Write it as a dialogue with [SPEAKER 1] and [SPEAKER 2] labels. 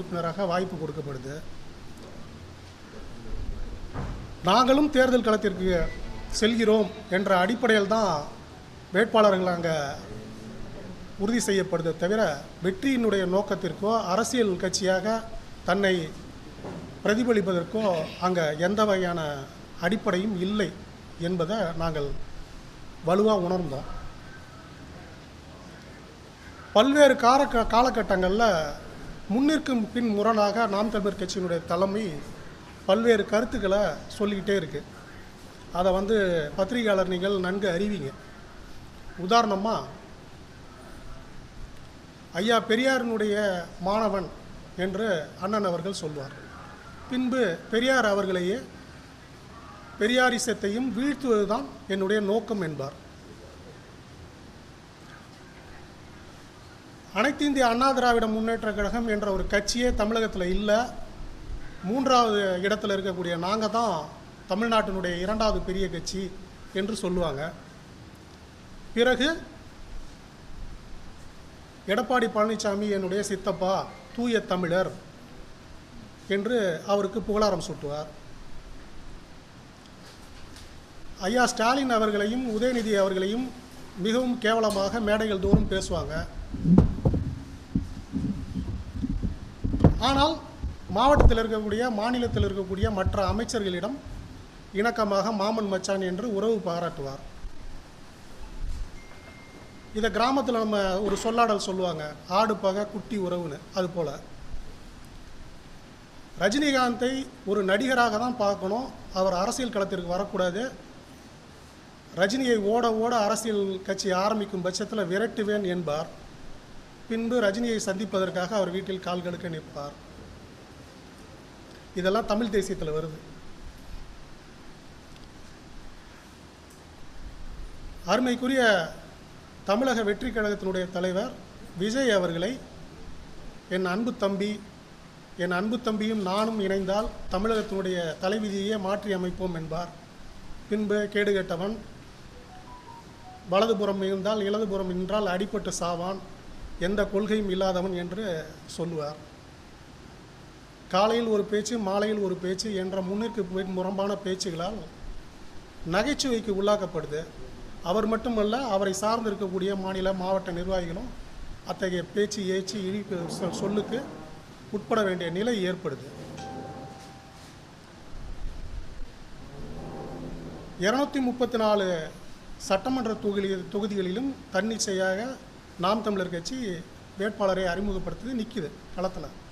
[SPEAKER 1] உறுப்பினராக வாய்ப்பு கொடுக்கப்படுது. நாங்களும் தேர்தல் களத்திற்கு செல்கிறோம் என்ற அடிப்படையில் தான் வேட்பாளர்கள் அங்கே உறுதி செய்யப்படுது தவிர வெற்றியினுடைய நோக்கத்திற்கோ அரசியல் கட்சியாக தன்னை பிரதிபலிப்பதற்கோ அங்கே எந்த வகையான அடிப்படையும் இல்லை என்பதை நாங்கள் வலுவாக உணர்ந்தோம். பல்வேறு கால காலகட்டங்களில் முன்னிற்கும் பின் முரணாக நாம் தமிழர் கட்சியினுடைய தலைமை பல்வேறு கருத்துக்களை சொல்லிக்கிட்டே இருக்குது அதை வந்து பத்திரிகையாளர் நீங்கள் நன்கு அறிவிங்க. உதாரணமாக ஐயா பெரியாரினுடைய மாணவன் என்று அண்ணன் அவர்கள் சொல்வார். பின்பு பெரியார் அவர்களையே பெரியாரிசத்தையும் வீழ்த்துவதுதான் என்னுடைய நோக்கம் என்பார். அனைத்து இந்திய அண்ணா திராவிட முன்னேற்ற கழகம் என்ற ஒரு கட்சியே தமிழகத்தில் இல்லை. மூன்றாவது இடத்துல இருக்கக்கூடிய நாங்கள் தான் தமிழ்நாட்டினுடைய இரண்டாவது பெரிய கட்சி என்று சொல்லுவாங்க. பிறகு எடப்பாடி பழனிசாமி என்னுடைய சித்தப்பா தூய தமிழர் என்று அவருக்கு புகழாரம் சூட்டுவார். ஐயா ஸ்டாலின் அவர்களையும் உதயநிதி அவர்களையும் மிகவும் கேவலமாக மேடைகள் தோறும் பேசுவாங்க. ஆனால் மாவட்டத்தில் இருக்கக்கூடிய மாநிலத்தில் இருக்கக்கூடிய மற்ற அமைச்சர்களிடம் இணக்கமாக மாமன் மச்சான் என்று உறவு பாராட்டுவார். இதை கிராமத்தில் நம்ம ஒரு சொல்லாடல் சொல்லுவாங்க ஆடு பகை குட்டி உறவுன்னு. அது போல். ரஜினிகாந்தை ஒரு நடிகராக தான் பார்க்கணும். அவர் அரசியல் களத்திற்கு வரக்கூடாது. ரஜினியை ஓட ஓட அரசியல் கட்சி ஆரம்பிக்கும் பட்சத்தில் விரட்டுவேன் என்பார். பின்பு ரஜினியை சந்திப்பதற்காக அவர் வீட்டில் கால் கடுக்க நிற்பார். இதெல்லாம் தமிழ் தேசியத்தில் வருது. அருமைக்குரிய தமிழக வெற்றி கழகத்தினுடைய தலைவர் விஜய் அவர்களை என் அன்பு தம்பி என் அன்பு தம்பியும் நானும் இணைந்தால் தமிழகத்தினுடைய தலைவிதியே மாற்றி அமைப்போம் என்பார். பின்பு கேடுகெட்டவன் வலதுபுறம் இருந்தால் இடதுபுறம் நின்றால் அடிபட்டு சாவான். எந்த கொள்கையும் இல்லாதவன் என்று சொல்லுவார். காலையில் ஒரு பேச்சு மாலையில் ஒரு பேச்சு என்ற முன்னிற்கு முரம்பான பேச்சுகளால் நகைச்சுவைக்கு உள்ளாக்கப்படுது. அவர் மட்டுமல்ல அவரை சார்ந்திருக்கக்கூடிய மாநில மாவட்ட நிர்வாகிகளும் அத்தகைய பேச்சு ஏச்சு இழிப்பு சொ- சொல்லுக்கு உட்பட வேண்டிய நிலை ஏற்படுது. இரநூத்தி முப்பத்தி நாலு சட்டமன்ற தொகுதி தொகுதிகளிலும் தன்னிச்சையாக நாம் தமிழர் கட்சி வேட்பாளரை அறிமுகப்படுத்தி நிற்கிது களத்தில்.